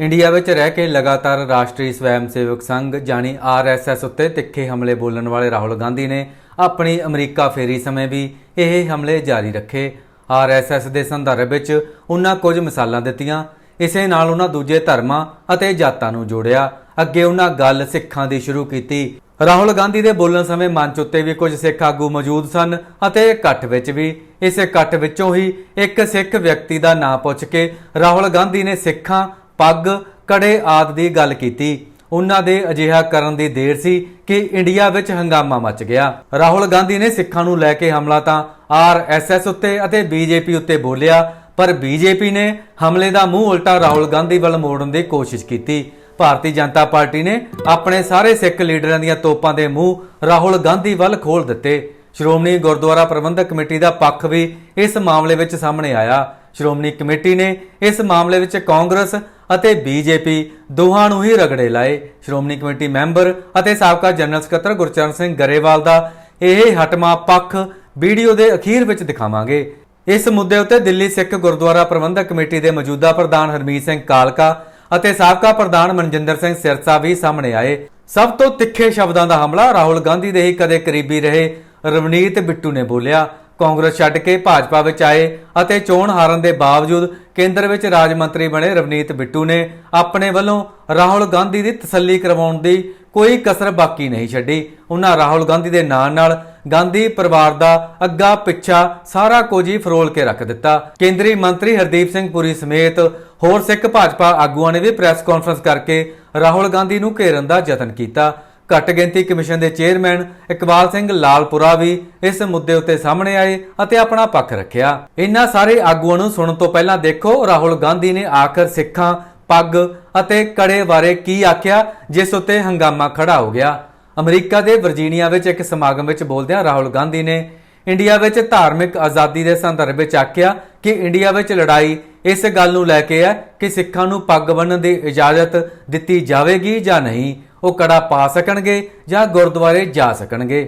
India ਵਿੱਚ ਰਹਿ ਕੇ ਲਗਾਤਾਰ ਰਾਸ਼ਟਰੀ ਸਵੈਮ ਸੇਵਕ ਸੰਘ ਜਾਨੀ ਆਰਐਸਐਸ ਉੱਤੇ ਤਿੱਖੇ ਹਮਲੇ ਬੋਲਣ ਵਾਲੇ ਰਾਹੁਲ ਗਾਂਧੀ ਨੇ ਆਪਣੀ ਅਮਰੀਕਾ ਫੇਰੀ ਸਮੇਂ ਵੀ ਇਹ ਹਮਲੇ ਜਾਰੀ ਰੱਖੇ। ਆਰਐਸਐਸ ਦੇ ਸੰਦਰਭ ਵਿੱਚ ਉਹਨਾਂ ਕੁਝ ਮਿਸਾਲਾਂ ਦਿੱਤੀਆਂ। ਇਸੇ ਨਾਲ ਉਹਨਾਂ ਦੂਜੇ ਧਰਮਾਂ ਅਤੇ ਜਾਤਾਂ ਨੂੰ ਜੋੜਿਆ। ਅੱਗੇ ਉਹਨਾਂ ਗੱਲ ਸਿੱਖਾਂ ਦੀ ਸ਼ੁਰੂ ਕੀਤੀ। ਰਾਹੁਲ ਗਾਂਧੀ ਦੇ ਬੋਲਣ ਸਮੇਂ ਮੰਚ ਉੱਤੇ ਵੀ ਕੁਝ ਸਿੱਖ ਆਗੂ ਮੌਜੂਦ ਸਨ ਅਤੇ ਇਕੱਠ ਵਿੱਚ ਵੀ। ਇਸ ਇਕੱਠ ਵਿੱਚੋਂ ਹੀ ਇੱਕ ਸਿੱਖ ਵਿਅਕਤੀ ਦਾ ਨਾਂ ਪੁੱਛ ਕੇ ਰਾਹੁਲ ਗਾਂਧੀ ਨੇ ਸਿੱਖਾਂ ਪੱਗ ਕੜੇ ਆਦ ਦੀ ਗੱਲ ਕੀਤੀ। ਉਹਨਾਂ ਦੇ ਅਜਿਹਾ ਕਰਨ ਦੀ ਦੇਰ ਸੀ ਕਿ ਇੰਡੀਆ ਵਿੱਚ ਹੰਗਾਮਾ ਮਚ ਗਿਆ। ਰਾਹੁਲ ਗਾਂਧੀ ਨੇ ਸਿੱਖਾਂ ਨੂੰ ਲੈ ਕੇ ਹਮਲਾ ਤਾਂ ਆਰਐਸਐਸ ਉੱਤੇ ਅਤੇ ਬੀਜੇਪੀ ਉੱਤੇ ਬੋਲਿਆ, ਪਰ ਬੀਜੇਪੀ ਨੇ ਹਮਲੇ ਦਾ ਮੂੰਹ ਉਲਟਾ ਰਾਹੁਲ ਗਾਂਧੀ ਵੱਲ ਮੋੜਨ ਦੀ ਕੋਸ਼ਿਸ਼ ਕੀਤੀ। ਭਾਰਤੀ ਜਨਤਾ ਪਾਰਟੀ ਨੇ ਆਪਣੇ ਸਾਰੇ ਸਿੱਖ ਲੀਡਰਾਂ ਦੀਆਂ ਤੋਪਾਂ ਦੇ ਮੂੰਹ ਰਾਹੁਲ ਗਾਂਧੀ ਵੱਲ ਖੋਲ ਦਿੱਤੇ। ਸ਼੍ਰੋਮਣੀ ਗੁਰਦੁਆਰਾ ਪ੍ਰਬੰਧਕ ਕਮੇਟੀ ਦਾ ਪੱਖ ਵੀ ਇਸ ਮਾਮਲੇ ਵਿੱਚ ਸਾਹਮਣੇ ਆਇਆ। ਸ਼੍ਰੋਮਣੀ ਕਮੇਟੀ ਨੇ ਇਸ ਮਾਮਲੇ ਵਿੱਚ ਕਾਂਗਰਸ ਅਤੇ ਬੀਜੇਪੀ ਦੋਹਾਂ ਨੂੰ ਹੀ ਰਗੜੇ ਲਾਏ। ਸ਼੍ਰੋਮਣੀ ਕਮੇਟੀ ਮੈਂਬਰ ਅਤੇ ਸਾਬਕਾ ਜਨਰਲ ਸਕੱਤਰ ਗੁਰਚਰਨ ਸਿੰਘ ਗਰੇਵਾਲ ਦਾ ਇਹ ਹਟਮਾ ਪੱਖ ਵੀਡੀਓ ਦੇ ਅਖੀਰ ਵਿੱਚ ਦਿਖਾਵਾਂਗੇ। ਇਸ ਮੁੱਦੇ ਉੱਤੇ ਦਿੱਲੀ ਸਿੱਖ ਗੁਰਦੁਆਰਾ ਪ੍ਰਬੰਧਕ ਕਮੇਟੀ ਦੇ ਮੌਜੂਦਾ ਪ੍ਰਧਾਨ ਹਰਮੀਤ ਸਿੰਘ ਕਾਲਕਾ ਅਤੇ ਸਾਬਕਾ ਪ੍ਰਧਾਨ ਮਨਜਿੰਦਰ ਸਿੰਘ ਸਿਰਸਾ ਵੀ ਸਾਹਮਣੇ ਆਏ। ਸਭ ਤੋਂ ਤਿੱਖੇ ਸ਼ਬਦਾਂ ਦਾ ਹਮਲਾ ਰਾਹੁਲ ਗਾਂਧੀ ਦੇ ਹੀ ਕਦੇ ਕਰੀਬੀ ਰਹੇ ਰਵਨੀਤ ਬਿੱਟੂ ਨੇ ਬੋਲਿਆ। ਕਾਂਗਰਸ ਛੱਡ ਕੇ ਭਾਜਪਾ ਵਿੱਚ ਆਏ ਅਤੇ ਚੋਣ ਹਾਰਨ ਦੇ ਬਾਵਜੂਦ ਕੇਂਦਰ ਵਿੱਚ ਰਾਜ ਮੰਤਰੀ ਬਣੇ ਰਵਨੀਤ ਬਿੱਟੂ ਨੇ ਆਪਣੇ ਵੱਲੋਂ ਰਾਹੁਲ ਗਾਂਧੀ ਦੀ ਤਸੱਲੀ ਕਰਵਾਉਣ ਦੀ ਕੋਈ ਕਸਰ ਬਾਕੀ ਨਹੀਂ ਛੱਡੀ। ਉਹਨਾਂ ਰਾਹੁਲ ਗਾਂਧੀ ਦੇ ਨਾਂ ਨਾਲ ਗਾਂਧੀ ਪਰਿਵਾਰ ਦਾ ਅੱਗਾ ਪਿੱਛਾ ਸਾਰਾ ਕੁਝ ਹੀ ਫਰੋਲ ਕੇ ਰੱਖ ਦਿੱਤਾ। ਕੇਂਦਰੀ ਮੰਤਰੀ ਹਰਦੀਪ ਸਿੰਘ ਪੁਰੀ ਸਮੇਤ ਹੋਰ ਸਿੱਖ ਭਾਜਪਾ ਆਗੂਆਂ ਨੇ ਵੀ ਪ੍ਰੈਸ ਕਾਨਫਰੰਸ ਕਰਕੇ ਰਾਹੁਲ ਗਾਂਧੀ ਨੂੰ ਘੇਰਨ ਦਾ ਯਤਨ ਕੀਤਾ। ਘੱਟ ਗਿਣਤੀ ਕਮਿਸ਼ਨ ਦੇ ਚੇਅਰਮੈਨ ਇਕਬਾਲ ਸਿੰਘ ਲਾਲਪੁਰਾ ਵੀ ਇਸ ਮੁੱਦੇ ਉੱਤੇ ਸਾਹਮਣੇ ਆਏ ਅਤੇ ਆਪਣਾ ਪੱਖ ਰੱਖਿਆ। ਇਨ੍ਹਾਂ ਸਾਰੇ ਆਗੂਆਂ ਨੂੰ ਸੁਣਨ ਤੋਂ ਪਹਿਲਾਂ ਦੇਖੋ, ਰਾਹੁਲ ਗਾਂਧੀ ਨੇ ਆਖਰ ਸਿੱਖਾਂ, ਪੱਗ ਅਤੇ ਕੜੇ ਬਾਰੇ ਕੀ ਆਖਿਆ, ਜਿਸ ਉੱਤੇ ਹੰਗਾਮਾ ਖੜਾ ਹੋ ਗਿਆ। ਅਮਰੀਕਾ ਦੇ ਵਰਜੀਨੀਆ ਵਿੱਚ ਇੱਕ ਸਮਾਗਮ ਵਿੱਚ ਬੋਲਦਿਆਂ ਰਾਹੁਲ ਗਾਂਧੀ ਨੇ ਇੰਡੀਆ ਵਿੱਚ ਧਾਰਮਿਕ ਆਜ਼ਾਦੀ ਦੇ ਸੰਦਰਭ ਵਿੱਚ ਆਖਿਆ ਕਿ ਇੰਡੀਆ ਵਿੱਚ ਲੜਾਈ ਇਸ ਗੱਲ ਨੂੰ ਲੈ ਕੇ ਹੈ ਕਿ ਸਿੱਖਾਂ ਨੂੰ ਪੱਗ ਬੰਨਣ ਦੀ ਇਜਾਜ਼ਤ ਦਿੱਤੀ ਜਾਵੇਗੀ ਜਾਂ ਨਹੀਂ। ਉਹ ਕੜਾ ਪਾ ਸਕਣਗੇ ਜਾਂ ਗੁਰਦੁਆਰੇ ਜਾ ਸਕਣਗੇ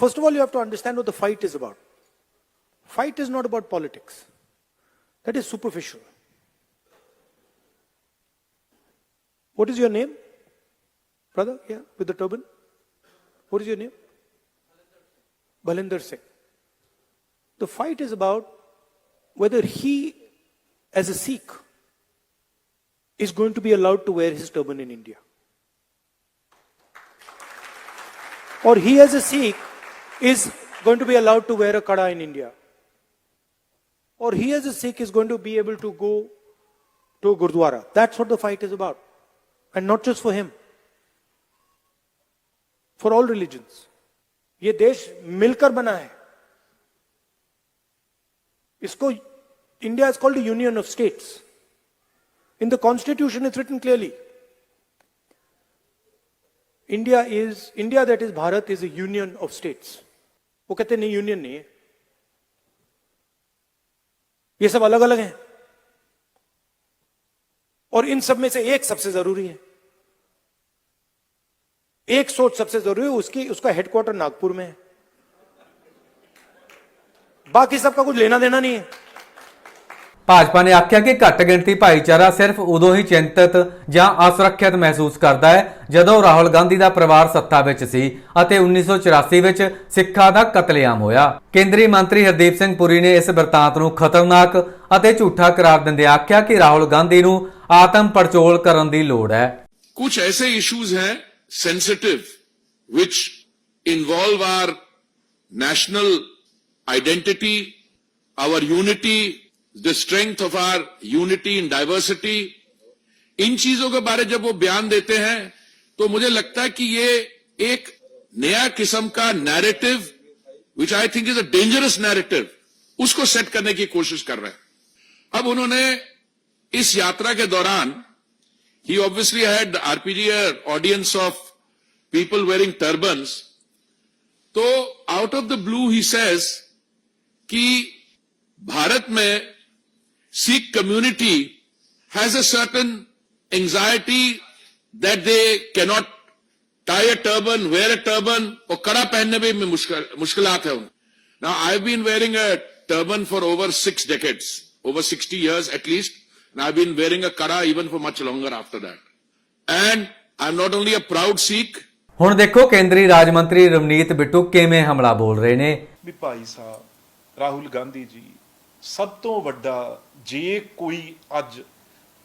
First of all, you have to understand what the fight is about. Fight is not about politics. That is superficial. What is your name? Brother, yeah, with the turban? What is your name? Balinder Singh. The fight is about whether he, as a Sikh, is going to be allowed to wear his turban in India. Or he, as a Sikh, is going to be allowed to wear a kada in India. Or he, as a Sikh, is going to be able to go to a Gurdwara. That's what the fight is about. And not just for him, for all religions. ये देश मिलकर बना है इसको India is called union of states in the constitution is written clearly India is India that is Bharat is a union of states वो कहते नहीं union नहीं है। ये सब अलग अलग हैं। और इन सब में से एक सबसे ज़रूरी है। एक सोच सबसे ज़रूरी है, उसकी, उसका हेडक्वार्टर नागपुर में है। बाकी सबका कुछ लेना देना नहीं है। ਭਾਜਪਾ ਨੇ ਆਖਿਆ ਕਿ ਘੱਟ ਗਿਣਤੀ ਭਾਈਚਾਰਾ ਸਿਰਫ ਉਦੋਂ ਹੀ ਚਿੰਤਤ ਜਾਂ ਅਸੁਰੱਖਿਅਤ ਮਹਿਸੂਸ ਕਰਦਾ ਹੈ ਜਦੋਂ ਰਾਹੁਲ ਗਾਂਧੀ ਦਾ ਪਰਿਵਾਰ ਸੱਤਾ ਵਿੱਚ ਸੀ ਅਤੇ 1984 ਵਿੱਚ ਸਿੱਖਾਂ ਦਾ ਕਤਲੇਆਮ ਹੋਇਆ। ਕੇਂਦਰੀ ਮੰਤਰੀ ਹਰਦੀਪ ਸਿੰਘ ਪੁਰੀ ਨੇ ਇਸ ਵਰਤਾਂਤ ਨੂੰ ਖਤਰਨਾਕ ਅਤੇ ਝੂਠਾ ਕਰਾਰ ਦਿੰਦੇ ਆਖਿਆ ਕਿ ਰਾਹੁਲ ਗਾਂਧੀ ਨੂੰ ਆਤਮ ਪਰਚੋਲ ਕਰਨ ਦੀ ਲੋੜ ਹੈ। ਕੁਝ ਐਸੇ ਇਸ਼ੂਜ਼ ਹੈ sensitive which involve our national identity, our unity, the strength of our unity in diversity इन चीज़ों के बारे जब वो बयान देते हैं तो मुझे लगता है कि ये एक नया किस्म का narrative which I think is a dangerous narrative उसको सेट करने की कोशिश कर रहे हैं अब उन्होंने इस यात्रा के दौरान, he obviously had RPG audience of people wearing turbans. तो out of the blue he says कि भारत में Sikh community has a certain anxiety that they cannot tie a turban, wear a turban, or kada pehne mein mushkilat hai Now, I've been wearing a turban for over six decades, over 60 years at least, and I've been wearing a kada even for much longer after that. And I'm not only a proud Sikh, ਹੁਣ ਦੇਖੋ ਕੇਂਦਰੀ ਰਾਜ ਮੰਤਰੀ ਰਵਨੀਤ ਬਿੱਟੂ ਕਿਵੇਂ ਹਮਲਾ ਬੋਲ ਰਹੇ ਨੇ ਵੀ ਭਾਈ ਸਾਹਿਬ ਰਾਹੁਲ ਗਾਂਧੀ ਜੀ ਸਭ ਤੋਂ ਵੱਡਾ ਜੇ ਕੋਈ ਅੱਜ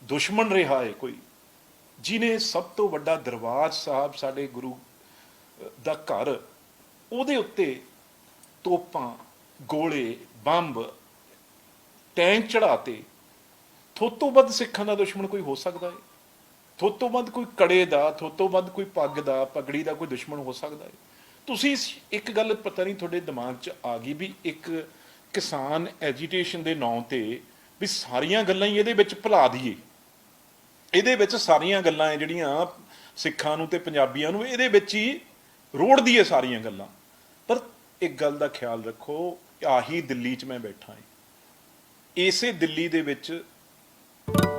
ਦੁਸ਼ਮਣ ਰਿਹਾ ਹੈ ਕੋਈ ਜਿਨੇ ਸਭ ਤੋਂ ਵੱਡਾ ਦਰਬਾਰ ਸਾਹਿਬ ਸਾਡੇ ਗੁਰੂ ਦਾ ਘਰ, ਉਹਦੇ ਉੱਤੇ ਤੋਪਾਂ, ਗੋਲੇ, ਬੰਬ, ਟੈਂਕ ਚੜਾਤੇ ਥੋਤੋਂ ਵੱਧ ਸਿੱਖਾਂ ਦਾ ਦੁਸ਼ਮਣ ਕੋਈ ਹੋ ਸਕਦਾ ਹੈ? ਥੋਤੋਂ ਵੱਧ ਕੋਈ ਕੜੇ ਦਾ, ਥੋਤੋਂ ਵੱਧ ਕੋਈ ਪੱਗ ਦਾ, ਪਗੜੀ ਦਾ ਕੋਈ ਦੁਸ਼ਮਣ ਹੋ ਸਕਦਾ ਹੈ? ਤੁਸੀਂ ਇੱਕ ਗੱਲ ਪਤਾ ਨਹੀਂ ਤੁਹਾਡੇ ਦਿਮਾਗ 'ਚ ਆ ਗਈ ਵੀ ਇੱਕ ਕਿਸਾਨ ਐਜੀਟੇਸ਼ਨ ਦੇ ਨਾਂ ਤੇ ਵੀ ਸਾਰੀਆਂ ਗੱਲਾਂ ਹੀ ਇਹਦੇ ਵਿੱਚ ਭੁਲਾ ਦਈਏ। ਇਹਦੇ ਵਿੱਚ ਸਾਰੀਆਂ ਗੱਲਾਂ ਹੈ ਜਿਹੜੀਆਂ ਸਿੱਖਾਂ ਨੂੰ ਤੇ ਪੰਜਾਬੀਆਂ ਨੂੰ ਇਹਦੇ ਵਿੱਚ ਹੀ ਰੋੜ ਦਈਏ ਸਾਰੀਆਂ ਗੱਲਾਂ। ਪਰ ਇੱਕ ਗੱਲ ਦਾ ਖਿਆਲ ਰੱਖੋ, ਆਹੀ ਦਿੱਲੀ 'ਚ ਮੈਂ ਬੈਠਾ ਹਾਂ। ਇਸੇ ਦਿੱਲੀ ਦੇ ਵਿੱਚ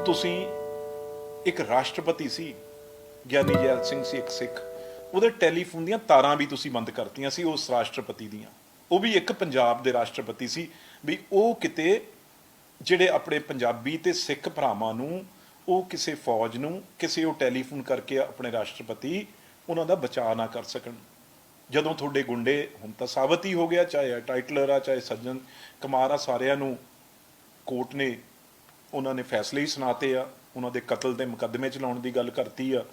ਤੁਸੀਂ ਇੱਕ ਰਾਸ਼ਟਰਪਤੀ ਸੀ, ਗਿਆਨੀ ਜੈਲ ਸਿੰਘ ਸੀ ਇੱਕ ਸਿੱਖ। ਉਹਦੇ ਟੈਲੀਫੋਨ ਦੀਆਂ ਤਾਰਾਂ ਵੀ ਤੁਸੀਂ ਬੰਦ ਕਰਤੀਆਂ ਸੀ ਉਸ ਰਾਸ਼ਟਰਪਤੀ ਦੀਆਂ। ਉਹ ਵੀ ਇੱਕ ਪੰਜਾਬ ਦੇ ਰਾਸ਼ਟਰਪਤੀ ਸੀ ਵੀ ਉਹ ਕਿਤੇ ਜਿਹੜੇ ਆਪਣੇ ਪੰਜਾਬੀ ਤੇ ਸਿੱਖ ਭਰਾਵਾਂ ਨੂੰ, ਉਹ ਕਿਸੇ ਫੌਜ ਨੂੰ, ਕਿਸੇ ਉਹ ਟੈਲੀਫੋਨ ਕਰਕੇ ਆਪਣੇ ਰਾਸ਼ਟਰਪਤੀ, ਉਹਨਾਂ ਦਾ ਬਚਾਅ ਨਾ ਕਰ ਸਕਣ। ਜਦੋਂ ਤੁਹਾਡੇ ਗੁੰਡੇ ਹੁਣ ਤਾਂ ਸਾਬਤ ਹੀ ਹੋ ਗਿਆ, ਚਾਹੇ ਟਾਈਟਲਰ ਆ, ਚਾਹੇ ਸੱਜਣ ਕੁਮਾਰ ਆ, ਸਾਰਿਆਂ ਨੂੰ ਕੋਰਟ ਨੇ ਉਹਨਾਂ ਨੇ ਫੈਸਲੇ ਹੀ ਸੁਣਾਤੇ ਆ, ਉਹਨਾਂ ਦੇ ਕਤਲ ਦੇ ਮੁਕੱਦਮੇ ਚਲਾਉਣ ਦੀ ਗੱਲ ਕਰਤੀ ਆ,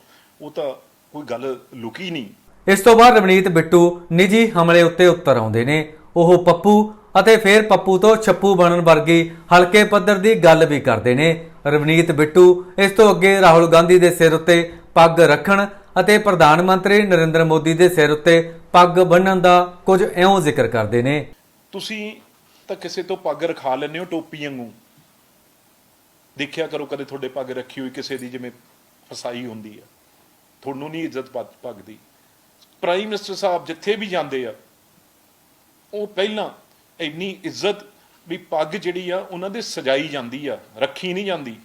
ਉਹ ਤਾਂ ਕੋਈ ਗੱਲ ਲੁਕੀ ਨਹੀਂ। ਇਸ ਤੋਂ ਬਾਅਦ ਰਵਨੀਤ ਬਿੱਟੂ ਨਿੱਜੀ ਹਮਲੇ ਉੱਤੇ ਉੱਤਰ ਆਉਂਦੇ ਨੇ। ਉਹ ਪੱਪੂ ਅਤੇ ਫਿਰ ਪੱਪੂ ਤੋਂ ਛੱਪੂ ਬਣਨ ਵਰਗੀ ਹਲਕੇ ਪੱਧਰ ਦੀ ਗੱਲ ਵੀ ਕਰਦੇ ਨੇ। ਰਵਨੀਤ ਬਿੱਟੂ, ਇਸ ਤੋਂ ਅੱਗੇ ਰਾਹੁਲ ਗਾਂਧੀ ਦੇ ਸਿਰ ਉੱਤੇ ਪੱਗ ਰੱਖਣ ਅਤੇ ਪ੍ਰਧਾਨ ਮੰਤਰੀ ਨਰਿੰਦਰ ਮੋਦੀ ਦੇ ਸਿਰ ਉੱਤੇ ਪੱਗ ਬੰਨਣ ਦਾ ਕੁਝ ਇਉਂ ਜ਼ਿਕਰ ਕਰਦੇ ਨੇ। ਤੁਸੀਂ ਤਾਂ ਕਿਸੇ ਤੋਂ ਪੱਗ ਰਖਾ ਲੈਂਦੇ ਹੋ ਟੋਪੀ ਵਾਂਗੂ। ਦੇਖਿਆ ਕਰੋ ਕਦੇ ਤੁਹਾਡੇ ਪੱਗ ਰੱਖੀ ਹੋਈ ਕਿਸੇ ਦੀ ਜਿਵੇਂ ਫਸਾਈ ਹੁੰਦੀ ਆ। ਤੁਹਾਨੂੰ ਨਹੀਂ ਇੱਜ਼ਤ ਪੱਗ ਦੀ ਪ੍ਰਾਈਮ ਮਿਨਿਸਟਰ ਸਾਹਿਬ ਜਿੱਥੇ ਵੀ ਜਾਂਦੇ ਆ, ਉਹ ਪਹਿਲਾਂ ਇੰਨੀ ਇੱਜ਼ਤ ਵੀ ਪੱਗ ਜਿਹੜੀ ਆ, ਉਹਨਾਂ ਦੇ ਸਜਾਈ ਜਾਂਦੀ ਆ, ਰੱਖੀ ਨਹੀਂ ਜਾਂਦੀ।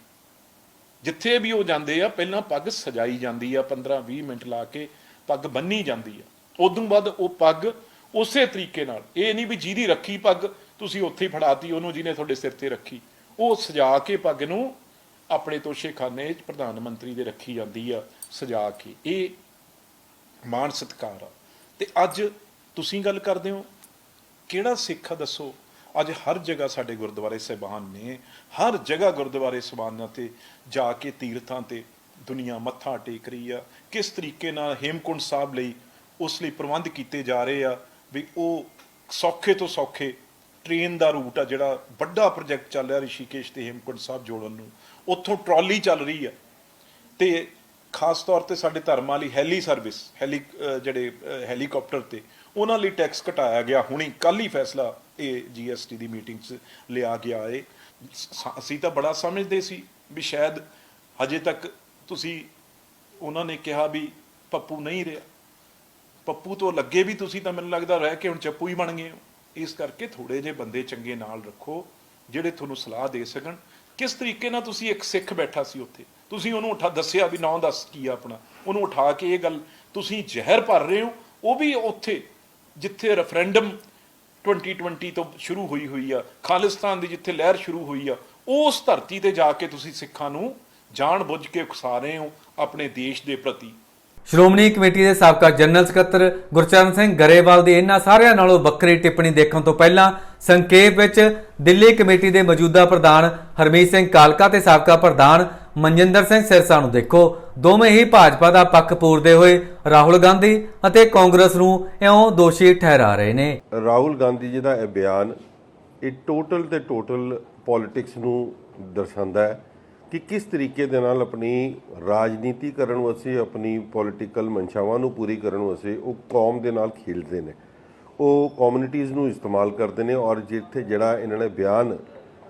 ਜਿੱਥੇ ਵੀ ਉਹ ਜਾਂਦੇ ਆ, ਪਹਿਲਾਂ ਪੱਗ ਸਜਾਈ ਜਾਂਦੀ ਆ 15 20 ਮਿੰਟ ਲਾ ਕੇ ਪੱਗ ਬੰਨੀ ਜਾਂਦੀ ਆ। ਉਦੋਂ ਬਾਅਦ ਉਹ ਪੱਗ ਉਸੇ ਤਰੀਕੇ ਨਾਲ, ਇਹ ਨਹੀਂ ਵੀ ਜਿਹਦੀ ਰੱਖੀ ਪੱਗ ਤੁਸੀਂ ਉੱਥੇ ਹੀ ਫੜਾਤੀ, ਉਹਨੂੰ ਜਿਹਨੇ ਤੁਹਾਡੇ ਸਿਰ ਤੇ ਰੱਖੀ, ਉਹ ਸਜਾ ਕੇ ਪੱਗ ਨੂੰ ਆਪਣੇ ਤੋਸ਼ੇਖਾਨੇ 'ਚ ਪ੍ਰਧਾਨ ਮੰਤਰੀ ਦੇ ਰੱਖੀ ਜਾਂਦੀ ਆ, ਸਜਾ ਕੇ। ਇਹ ਮਾਣ ਸਤਿਕਾਰ ਆ। ਤੇ ਅੱਜ ਤੁਸੀਂ ਗੱਲ ਕਰਦੇ ਹੋ ਕਿਹੜਾ ਸਿੱਖ ਦੱਸੋ? ਅੱਜ ਹਰ ਜਗ੍ਹਾ ਸਾਡੇ ਗੁਰਦੁਆਰੇ ਸਹਿਬਾਨ ਨੇ। ਹਰ ਜਗ੍ਹਾ ਗੁਰਦੁਆਰੇ ਸਹਿਬਾਨਾਂ ਤੇ ਜਾ ਕੇ ਤੀਰਥਾਂ ਤੇ ਦੁਨੀਆ ਮੱਥਾ ਟੇਕ ਰਹੀ ਆ। ਕਿਸ ਤਰੀਕੇ ਨਾਲ ਹੇਮਕੁੰਡ ਸਾਹਿਬ ਲਈ ਉਸ ਲਈ ਪ੍ਰਬੰਧ ਕੀਤੇ ਜਾ ਰਹੇ ਆ ਵੀ ਉਹ ਸੌਖੇ ਤੋਂ ਸੌਖੇ ਟ੍ਰੇਨ ਦਾ ਰੂਟ ਆ ਜਿਹੜਾ ਵੱਡਾ ਪ੍ਰੋਜੈਕਟ ਚੱਲ ਰਿਹਾ ਰਿਸ਼ੀਕੇਸ਼ ਤੇ ਹੇਮਕੁੰਡ ਸਾਹਿਬ ਜੋੜਨ ਨੂੰ। ਉੱਥੋਂ ਟਰਾਲੀ ਚੱਲ ਰਹੀ ਆ। ਤੇ ਖਾਸ ਤੌਰ ਤੇ ਸਾਡੇ ਧਰਮਾਂ ਲਈ ਹੈਲੀ ਸਰਵਿਸ, ਹੈਲੀ ਜਿਹੜੇ ਅਹ ਹੈਲੀਕਾਪਟਰ ਤੇ ਉਹਨਾਂ ਲਈ ਟੈਕਸ ਘਟਾਇਆ ਗਿਆ। ਹੁਣੀ ਕੱਲ ਹੀ ਫੈਸਲਾ ਇਹ ਜੀਐਸਟੀ ਦੀ ਮੀਟਿੰਗ 'ਚ ਲਿਆ ਗਿਆ ਏ। ਅਸੀਂ ਤਾਂ ਬੜਾ ਸਮਝਦੇ ਸੀ ਵੀ ਸ਼ਾਇਦ ਹਜੇ ਤੱਕ ਤੁਸੀਂ, ਉਹਨਾਂ ਨੇ ਕਿਹਾ ਵੀ ਪੱਪੂ ਨਹੀਂ ਰਿਹਾ। ਪੱਪੂ ਤੋਂ ਲੱਗੇ ਵੀ ਤੁਸੀਂ ਤਾਂ ਮੈਨੂੰ ਲੱਗਦਾ ਰਹਿ ਕੇ ਹੁਣ ਚੱਪੂ ਹੀ ਬਣ ਗਏ ਹੋ। ਇਸ ਕਰਕੇ ਥੋੜੇ ਜਿਹੇ ਬੰਦੇ ਚੰਗੇ ਨਾਲ ਰੱਖੋ, ਜਿਹੜੇ ਤੁਹਾਨੂੰ ਸਲਾਹ ਦੇ ਸਕਣ। ਕਿਸ ਤਰੀਕੇ ਨਾਲ ਤੁਸੀਂ ਇੱਕ ਸਿੱਖ ਬੈਠਾ ਸੀ ਉੱਥੇ? ਤੁਸੀਂ ਉਹਨੂੰ ਉਠਾ, ਦੱਸਿਆ ਵੀ ਨਾਂ ਦੱਸ ਕੀ ਆ ਆਪਣਾ। ਉਹਨੂੰ ਉਠਾ ਕੇ ਇਹ ਗੱਲ ਤੁਸੀਂ ਜ਼ਹਿਰ ਭਰ ਰਹੇ ਹੋ, ਉਹ ਵੀ ਉੱਥੇ ਜਿੱਥੇ ਰੈਫਰੈਂਡਮ 2020 ਤੋਂ ਸ਼ੁਰੂ ਹੋਈ ਹੋਈ ਆ, ਖਾਲਿਸਤਾਨ ਦੀ ਜਿੱਥੇ ਲਹਿਰ ਸ਼ੁਰੂ ਹੋਈ ਆ, ਉਸ ਧਰਤੀ ਤੇ ਜਾ ਕੇ ਤੁਸੀਂ ਸਿੱਖਾਂ ਨੂੰ ਜਾਣ ਬੁੱਝ ਕੇ ਉਕਸਾ ਰਹੇ ਹੋ ਆਪਣੇ ਦੇਸ਼ ਦੇ ਪ੍ਰਤੀ। ਸ਼੍ਰੋਮਣੀ ਕਮੇਟੀ ਦੇ ਸਾਬਕਾ ਜਨਰਲ ਸਕੱਤਰ ਗੁਰਚਰਨ ਸਿੰਘ ਗਰੇਵਾਲ ਦੀ ਇਹਨਾਂ ਸਾਰਿਆਂ ਨਾਲੋਂ ਵੱਖਰੀ ਟਿੱਪਣੀ ਦੇਖਣ ਤੋਂ ਪਹਿਲਾਂ ਸੰਖੇਪ ਵਿੱਚ ਦਿੱਲੀ ਕਮੇਟੀ ਦੇ ਮੌਜੂਦਾ ਪ੍ਰਧਾਨ ਹਰਮੀਤ ਸਿੰਘ ਕਾਲਕਾ ਤੇ ਸਾਬਕਾ ਪ੍ਰਧਾਨ ਮਨਜਿੰਦਰ ਸਿੰਘ ਸਿਰਸਾ ਨੂੰ ਦੇਖੋ। ਦੋਵੇਂ ਹੀ ਭਾਜਪਾ ਦਾ ਪੱਖ ਪੂਰਦੇ ਹੋਏ ਰਾਹੁਲ ਗਾਂਧੀ ਅਤੇ ਕਾਂਗਰਸ ਨੂੰ ਇਉਂ ਦੋਸ਼ੀ ਠਹਿਰਾ ਰਹੇ ਨੇ। ਰਾਹੁਲ ਗਾਂਧੀ ਜੀ ਦਾ ਇਹ ਬਿਆਨ ਇਹ ਟੋਟਲ ਤੇ ਟੋਟਲ ਪੋਲਿਟਿਕਸ ਨੂੰ ਦਰਸਾਉਂਦਾ ਹੈ। ਕਿ ਕਿਸ ਤਰੀਕੇ ਦੇ ਨਾਲ ਆਪਣੀ ਰਾਜਨੀਤੀ ਕਰਨ ਵਾਸਤੇ, ਆਪਣੀ ਪੋਲਿਟੀਕਲ ਮਨਸ਼ਾਵਾਂ ਨੂੰ ਪੂਰੀ ਕਰਨ ਵਾਸਤੇ ਉਹ ਕੌਮ ਦੇ ਨਾਲ ਖੇਡਦੇ ਨੇ। ਉਹ ਕਮਿਊਨਿਟੀਆਂ ਨੂੰ ਇਸਤੇਮਾਲ ਕਰਦੇ ਨੇ ਔਰ ਜਿੱਥੇ ਜਿਹੜਾ ਇਹਨਾਂ ਨੇ ਬਿਆਨ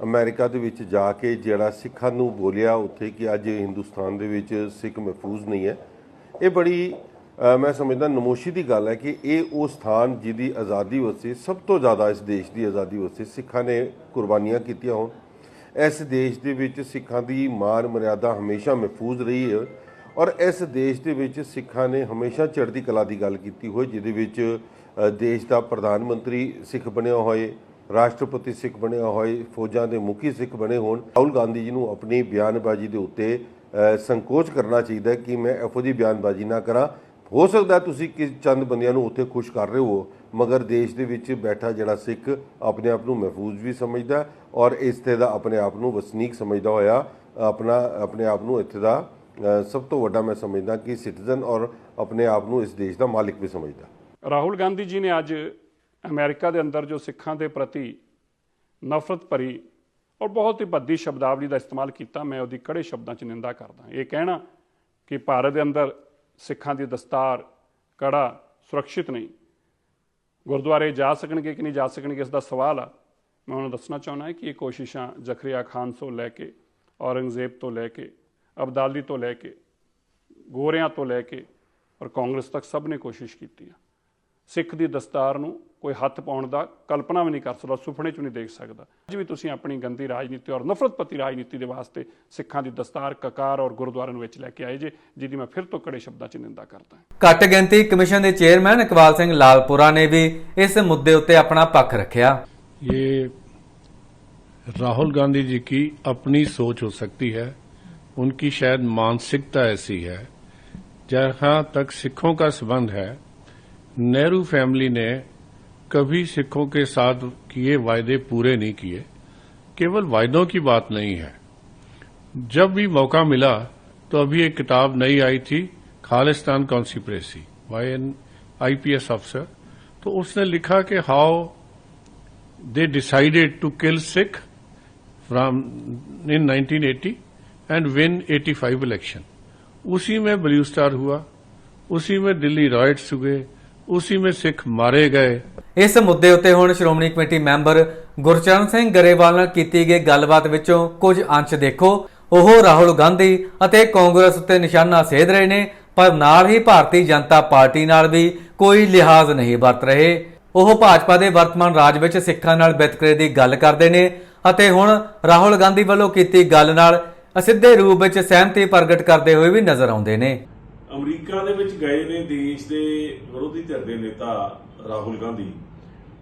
ਅਮਰੀਕਾ ਦੇ ਵਿੱਚ ਜਾ ਕੇ ਜਿਹੜਾ ਸਿੱਖਾਂ ਨੂੰ ਬੋਲਿਆ, ਉੱਥੇ ਕਿ ਅੱਜ ਹਿੰਦੁਸਤਾਨ ਦੇ ਵਿੱਚ ਸਿੱਖ ਮਹਿਫੂਜ਼ ਨਹੀਂ ਹੈ। ਇਹ ਬੜੀ ਮੈਂ ਸਮਝਦਾ ਨਮੋਸ਼ੀ ਦੀ ਗੱਲ ਹੈ ਕਿ ਇਹ ਉਹ ਸਥਾਨ ਜਿਹਦੀ ਆਜ਼ਾਦੀ ਵਾਸਤੇ ਸਭ ਤੋਂ ਜ਼ਿਆਦਾ ਇਸ ਦੇਸ਼ ਦੀ ਆਜ਼ਾਦੀ ਵਾਸਤੇ ਸਿੱਖਾਂ ਨੇ ਕੁਰਬਾਨੀਆਂ ਕੀਤੀਆਂ ਹੋਣ। ਇਸ ਦੇਸ਼ ਦੇ ਵਿੱਚ ਸਿੱਖਾਂ ਦੀ ਮਾਨ ਮਰਿਆਦਾ ਹਮੇਸ਼ਾ ਮਹਿਫੂਜ਼ ਰਹੀ ਹੈ ਔਰ ਇਸ ਦੇਸ਼ ਦੇ ਵਿੱਚ ਸਿੱਖਾਂ ਨੇ ਹਮੇਸ਼ਾ ਚੜ੍ਹਦੀ ਕਲਾ ਦੀ ਗੱਲ ਕੀਤੀ ਹੋਈ, ਜਿਹਦੇ ਵਿੱਚ ਦੇਸ਼ ਦਾ ਪ੍ਰਧਾਨ ਮੰਤਰੀ ਸਿੱਖ ਬਣਿਆ ਹੋਏ, ਰਾਸ਼ਟਰਪਤੀ ਸਿੱਖ ਬਣਿਆ ਹੋਏ, ਫੌਜਾਂ ਦੇ ਮੁਖੀ ਸਿੱਖ ਬਣੇ ਹੋਣ, ਰਾਹੁਲ ਗਾਂਧੀ ਜੀ ਨੂੰ ਆਪਣੀ ਬਿਆਨਬਾਜ਼ੀ ਦੇ ਉੱਤੇ ਸੰਕੋਚ ਕਰਨਾ ਚਾਹੀਦਾ ਕਿ ਮੈਂ ਇਹੋ ਜਿਹੀ ਬਿਆਨਬਾਜ਼ੀ ਨਾ ਕਰਾਂ। ਹੋ ਸਕਦਾ ਤੁਸੀਂ ਕਿ ਚੰਦ ਬੰਦਿਆਂ ਨੂੰ ਉੱਥੇ ਖੁਸ਼ ਕਰ ਰਹੇ ਹੋ, ਮਗਰ ਦੇਸ਼ ਦੇ ਵਿੱਚ ਬੈਠਾ ਜਿਹੜਾ ਸਿੱਖ ਆਪਣੇ ਆਪ ਨੂੰ ਮਹਿਫੂਜ਼ ਵੀ ਸਮਝਦਾ ਹੈ ਔਰ ਇਸਤੇ ਦਾ ਆਪਣੇ ਆਪ ਨੂੰ ਵਸਨੀਕ ਸਮਝਦਾ ਹੋਇਆ, ਆਪਣਾ, ਆਪਣੇ ਆਪ ਨੂੰ ਇੱਥੇ ਦਾ ਸਭ ਤੋਂ ਵੱਡਾ ਮੈਂ ਸਮਝਦਾ ਕਿ ਸਿਟੀਜ਼ਨ ਔਰ ਆਪਣੇ ਆਪ ਨੂੰ ਇਸ ਦੇਸ਼ ਦਾ ਮਾਲਿਕ ਵੀ ਸਮਝਦਾ। ਰਾਹੁਲ ਗਾਂਧੀ ਜੀ ਨੇ ਅੱਜ ਅਮਰੀਕਾ ਦੇ ਅੰਦਰ ਜੋ ਸਿੱਖਾਂ ਦੇ ਪ੍ਰਤੀ ਨਫ਼ਰਤ ਭਰੀ ਔਰ ਬਹੁਤ ਹੀ ਭੱਦੀ ਸ਼ਬਦਾਵਲੀ ਦਾ ਇਸਤੇਮਾਲ ਕੀਤਾ, ਮੈਂ ਉਹਦੀ ਕੜੇ ਸ਼ਬਦਾਂ 'ਚ ਨਿੰਦਾ ਕਰਦਾ ਇਹ ਕਹਿਣਾ ਕਿ ਭਾਰਤ ਦੇ ਅੰਦਰ ਸਿੱਖਾਂ ਦੀ ਦਸਤਾਰ, ਕੜਾ ਸੁਰੱਖਿਅਤ ਨਹੀਂ। ਗੁਰਦੁਆਰੇ ਜਾ ਸਕਣਗੇ ਕਿ ਨਹੀਂ ਜਾ ਸਕਣਗੇ, ਇਸ ਦਾ ਸਵਾਲ ਆ। ਮੈਂ ਉਹਨਾਂ ਨੂੰ ਦੱਸਣਾ ਚਾਹੁੰਦਾ ਹਾਂ ਕਿ ਇਹ ਕੋਸ਼ਿਸ਼ਾਂ ਜ਼ਖਰੀਆ ਖਾਨ ਤੋਂ ਲੈ ਕੇ, ਔਰੰਗਜ਼ੇਬ ਤੋਂ ਲੈ ਕੇ, ਅਬਦਾਲੀ ਤੋਂ ਲੈ ਕੇ, ਗੋਰਿਆਂ ਤੋਂ ਲੈ ਕੇ ਔਰ ਕਾਂਗਰਸ ਤੱਕ ਸਭ ਨੇ ਕੋਸ਼ਿਸ਼ ਕੀਤੀ ਆ। ਸਿੱਖ ਦੀ ਦਸਤਾਰ ਨੂੰ ਕੋਈ ਹੱਥ ਪਾਉਣ ਦਾ ਕਲਪਨਾ ਵੀ ਨਹੀਂ ਕਰ ਸਕਦਾ ਸੁਪਨੇ 'ਚ ਵੀ ਨਹੀਂ ਦੇਖ ਸਕਦਾ ਅੱਜ ਵੀ ਤੁਸੀਂ ਆਪਣੀ ਗੰਦੀ ਰਾਜਨੀਤੀ ਔਰ ਨਫ਼ਰਤਪਤੀ ਰਾਜਨੀਤੀ ਦੇ ਵਾਸਤੇ ਸਿੱਖਾਂ ਦੀ ਦਸਤਾਰ ਕਕਾਰ ਔਰ ਗੁਰਦੁਆਰਿਆਂ ਨੂੰ ਵਿੱਚ ਲੈ ਕੇ ਆਏ ਜੇ ਜਿਹਦੀ ਮੈਂ ਫਿਰ ਤੋਂ ਕੜੇ ਸ਼ਬਦਾਂ 'ਚ ਨਿੰਦਾ ਕਰਦਾ ਹਾਂ ਘੱਟ ਗਿਣਤੀ ਕਮਿਸ਼ਨ ਦੇ ਚੇਅਰਮੈਨ ਇਕਬਾਲ ਸਿੰਘ ਲਾਲਪੁਰਾ ਨੇ ਵੀ ਇਸ ਮੁੱਦੇ ਉੱਤੇ ਆਪਣਾ ਪੱਖ ਰੱਖਿਆ ये राहुल गांधी जी की अपनी सोच हो सकती है उनकी शायद मानसिकता ऐसी है जहां तक सिखों का संबंध है नेहरू फैमिली ने कभी सिखों के साथ किए वायदे पूरे नहीं किए। केवल वायदों की बात नहीं है। जब भी मौका मिला तो अभी एक किताब नई आई थी, Khalistan conspiracy by an IPS अफसर तो उसने लिखा कि how they decided to kill Sikh from in 1980 and win 85 election. उसी में ब्लू स्टार हुआ, उसी में दिल्ली रॉयट्स हुए ਉਸੇ ਵਿੱਚ ਸਿੱਖ ਮਾਰੇ ਗਏ। ਇਸ ਮੁੱਦੇ ਉੱਤੇ ਹੁਣ ਸ਼੍ਰੋਮਣੀ ਕਮੇਟੀ ਮੈਂਬਰ ਗੁਰਚਰਨ ਸਿੰਘ ਗਰੇਵਾਲ ਨਾਲ ਕੀਤੀ ਗਈ ਗੱਲਬਾਤ ਵਿੱਚੋਂ ਕੁਝ ਅੰਸ਼ ਦੇਖੋ। ਉਹ ਰਾਹੁਲ ਗਾਂਧੀ ਅਤੇ ਕਾਂਗਰਸ ਉੱਤੇ ਨਿਸ਼ਾਨਾ ਸੇਧ ਰਹੇ ਨੇ, ਪਰ ਨਾਲ ਹੀ ਭਾਰਤੀ ਜਨਤਾ ਪਾਰਟੀ ਨਾਲ ਵੀ ਕੋਈ ਲਿਹਾਜ਼ ਨਹੀਂ ਵਰਤ ਰਹੇ। ਉਹ ਭਾਜਪਾ ਦੇ ਵਰਤਮਾਨ ਰਾਜ ਵਿੱਚ ਸਿੱਖਾਂ ਨਾਲ ਵਿਤਕਰੇ ਦੀ ਗੱਲ ਕਰਦੇ ਨੇ ਅਤੇ ਹੁਣ ਰਾਹੁਲ ਗਾਂਧੀ ਵੱਲੋਂ ਕੀਤੀ ਗੱਲ ਨਾਲ ਅਸਿੱਧੇ ਰੂਪ ਵਿੱਚ ਸਹਿਮਤੀ ਪ੍ਰਗਟ ਕਰਦੇ ਹੋਏ ਵੀ ਨਜ਼ਰ ਆਉਂਦੇ ਨੇ। ਅਮਰੀਕਾ ਦੇ ਵਿੱਚ ਗਏ ਨੇ, ਦੇਸ਼ ਦੇ ਵਿਰੋਧੀ ਧਿਰ ਦੇ ਨੇਤਾ ਰਾਹੁਲ ਗਾਂਧੀ।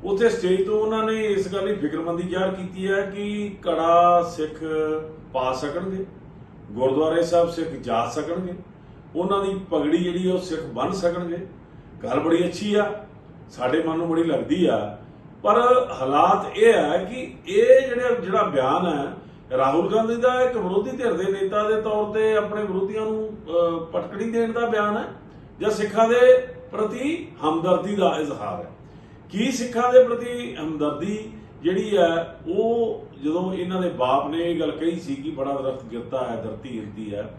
ਉੱਥੇ ਸਟੇਜ ਤੋਂ ਉਹਨਾਂ ਨੇ ਇਸ ਗੱਲ ਦੀ ਫਿਕਰਮੰਦੀ ਜ਼ਾਹਰ ਕੀਤੀ ਹੈ ਕਿ ਕੜਾ ਸਿੱਖ ਪਾ ਸਕਣਗੇ, ਗੁਰਦੁਆਰੇ ਸਾਹਿਬ ਸਿੱਖ ਜਾ ਸਕਣਗੇ, ਉਹਨਾਂ ਦੀ ਪਗੜੀ ਜਿਹੜੀ ਆ ਉਹ ਸਿੱਖ ਬੰਨ ਸਕਣਗੇ। ਗੱਲ ਬੜੀ ਅੱਛੀ ਆ, ਸਾਡੇ ਮਨ ਨੂੰ ਬੜੀ ਲੱਗਦੀ ਆ, ਪਰ ਹਾਲਾਤ ਇਹ ਹੈ ਕਿ ਇਹ ਜਿਹੜੇ ਜਿਹੜਾ ਬਿਆਨ ਹੈ ਰਾਹੁਲ ਗਾਂਧੀ ਦਾ ਇੱਕ ਵਿਰੋਧੀ ਧਿਰ ਦੇ ਨੇਤਾ ਦੇ ਤੌਰ ਤੇ ਆਪਣੇ ਵਿਰੋਧੀਆਂ ਨੂੰ ਪਟਕੜੀ ਦੇਣ ਦਾ ਬਿਆਨ ਹੈ ਜਾਂ ਸਿੱਖਾਂ ਦੇ ਪ੍ਰਤੀ ਹਮਦਰਦੀ ਦਾ ਇਜ਼ਹਾਰ ਹੈ? ਕੀ ਸਿੱਖਾਂ ਦੇ ਪ੍ਰਤੀ ਹਮਦਰਦੀ ਜਿਹੜੀ ਹੈ, ਉਹ ਜਦੋਂ ਇਹਨਾਂ ਦੇ ਬਾਪ ਨੇ ਇਹ ਗੱਲ ਕਹੀ ਸੀ ਕਿ ਬੜਾ ਦਰਖਤ ਗਿਰਦਾ ਹੈ, ਧਰਤੀ ਹਿਲਦੀ ਹੈ,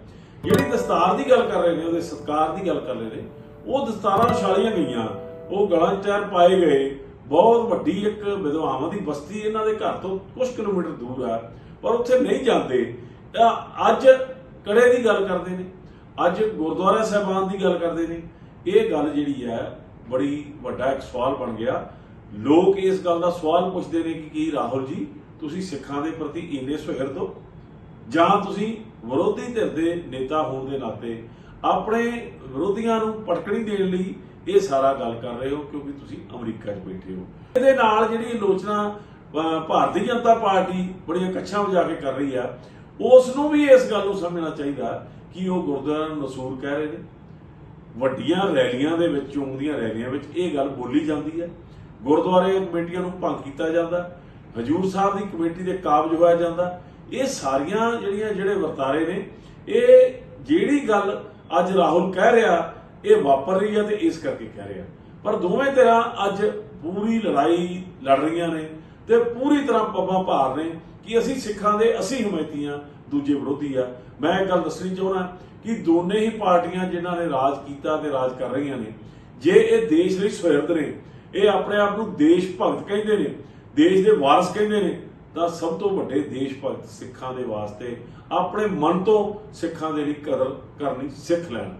ਜਿਹੜੀ ਦਸਤਾਰ ਦੀ ਗੱਲ ਕਰ ਰਹੇ ਨੇ, ਉਹਦੇ ਸਤਕਾਰ ਦੀ ਗੱਲ ਕਰ ਰਹੇ ਨੇ, ਉਹ ਦਸਤਾਰਾਂ ਛਾਲੀਆਂ ਗਈਆਂ, ਉਹ ਗਲਾਂ 'ਚ ਟਾਇਰ ਪਾਏ ਗਏ ਬਹੁਤ ਵੱਡੀ ਇੱਕ ਵਿਧਵਾਵਾਂ ਦੀ ਬਸਤੀ ਇਹਨਾਂ ਦੇ ਘਰ ਤੋਂ ਕੁਝ ਕਿਲੋਮੀਟਰ ਦੂਰ ਹੈ ਪਰ ਉੱਥੇ ਨਹੀਂ ਜਾਂਦੇ। ਅ- ਅੱਜ ਕੜੇ ਦੀ ਗੱਲ ਕਰਦੇ ਨੇ, ਅੱਜ ਗੁਰਦੁਆਰਾ ਸਾਹਿਬਾਨ ਦੀ ਗੱਲ ਕਰਦੇ ਨੇ। ਇਹ ਗੱਲ ਜਿਹੜੀ ਹੈ, ਬੜੀ ਵੱਡਾ ਇੱਕ ਸਵਾਲ ਬਣ ਗਿਆ। ਲੋਕ ਇਸ ਗੱਲ ਦਾ ਸਵਾਲ ਪੁੱਛਦੇ ਨੇ ਕਿ ਕੀ ਰਾਹੁਲ ਜੀ, ਤੁਸੀਂ ਸਿੱਖਾਂ ਦੇ ਪ੍ਰਤੀ ਇੰਨੇ ਸੁਹਿਰਦ ਹੋ? ਜਾਂ ਤੁਸੀਂ ਵਿਰੋਧੀ ਧਿਰ ਦੇ ਨੇਤਾ ਹੋਣ ਦੇ ਨਾਤੇ ਆਪਣੇ ਵਿਰੋਧੀਆਂ ਨੂੰ ਪਟਕਣੀ ਦੇਣ ਲਈ ਇਹ ਸਾਰਾ ਗੱਲ ਕਰ ਰਹੇ ਹੋ ਕਿਉਂਕਿ ਤੁਸੀਂ ਅਮਰੀਕਾ 'ਚ ਬੈਠੇ ਹੋ। ਇਹਦੇ ਨਾਲ ਜਿਹੜੀ ਆਲੋਚਨਾ ਭਾਰਤੀ ਜਨਤਾ ਪਾਰਟੀ ਬੜੀਆਂ ਕੱਛਾਂ ਵਜਾ ਕੇ ਕਰ ਰਹੀ ਆ ਉਸ ਨੂੰ ਵੀ ਇਸ ਗੱਲ ਨੂੰ ਸਮਝਣਾ ਚਾਹੀਦਾ ਕਿ ਉਹ ਗੁਰਦੁਆਰਾ ਨੂੰ ਨਸੂਰ ਕਹਿ ਰਹੇ ਨੇ। ਵੱਡੀਆਂ ਰੈਲੀਆਂ ਦੇ ਵਿੱਚ ਚੋਣ ਦੀਆਂ ਰੈਲੀਆਂ ਵਿੱਚ ਇਹ ਗੱਲ ਬੋਲੀ ਜਾਂਦੀ ਹੈ ਗੁਰਦੁਆਰੇ ਕਮੇਟੀਆਂ ਨੂੰ ਭੰਗ ਕੀਤਾ ਜਾਂਦਾ, ਹਜੂਰ ਸਾਹਿਬ ਦੀ ਕਮੇਟੀ ਦੇ ਕਾਬਜ ਹੋਇਆ ਜਾਂਦਾ। ਇਹ ਸਾਰੀਆਂ ਜਿਹੜੀਆਂ ਜਿਹੜੇ ਵਰਤਾਰੇ ਨੇ, ਇਹ ਜਿਹੜੀ ਗੱਲ ਅੱਜ ਰਾਹੁਲ ਕਹਿ ਰਿਹਾ ਇਹ ਵਾਪਰ ਰਹੀ ਹੈ ਤੇ ਇਸ ਕਰਕੇ ਕਹਿ ਰਿਹਾ। ਪਰ ਦੋਵੇਂ ਧਿਰਾਂ ਅੱਜ ਪੂਰੀ ਲੜਾਈ ਲੜ ਰਹੀਆਂ ਨੇ ਤੇ ਪੂਰੀ ਤਰ੍ਹਾਂ ਪੱਬਾਂ ਭਾਰ ਨੇ ਕਿ ਅਸੀਂ ਸਿੱਖਾਂ ਦੇ ਅਸੀਂ ਹਮਾਇਤੀਆਂ, ਦੂਜੇ ਵਿਰੋਧੀ ਆ। ਮੈਂ ਇਹ ਗੱਲ ਦੱਸਣੀ ਚਾਹੁੰਦਾ ਕਿ ਦੋਨੇ ਹੀ ਪਾਰਟੀਆਂ ਜਿਨ੍ਹਾਂ ਨੇ ਰਾਜ ਕੀਤਾ ਤੇ ਰਾਜ ਕਰ ਰਹੀਆਂ ਨੇ, ਜੇ ਇਹ ਦੇਸ਼ ਲਈ ਸੁਹਿਰਦ ਨੇ, ਇਹ ਆਪਣੇ ਆਪ ਨੂੰ ਦੇਸ਼ ਭਗਤ ਕਹਿੰਦੇ ਨੇ, ਦੇਸ਼ ਦੇ ਵਾਰਸ ਕਹਿੰਦੇ ਨੇ, ਤਾਂ ਸਭ ਤੋਂ ਵੱਡੇ ਦੇਸ਼ ਭਗਤ ਸਿੱਖਾਂ ਦੇ ਵਾਸਤੇ ਆਪਣੇ ਮਨ ਤੋਂ ਸਿੱਖਾਂ ਦੇ ਲਈ ਕਦਰ ਕਰਨੀ ਸਿੱਖ ਲੈਣ।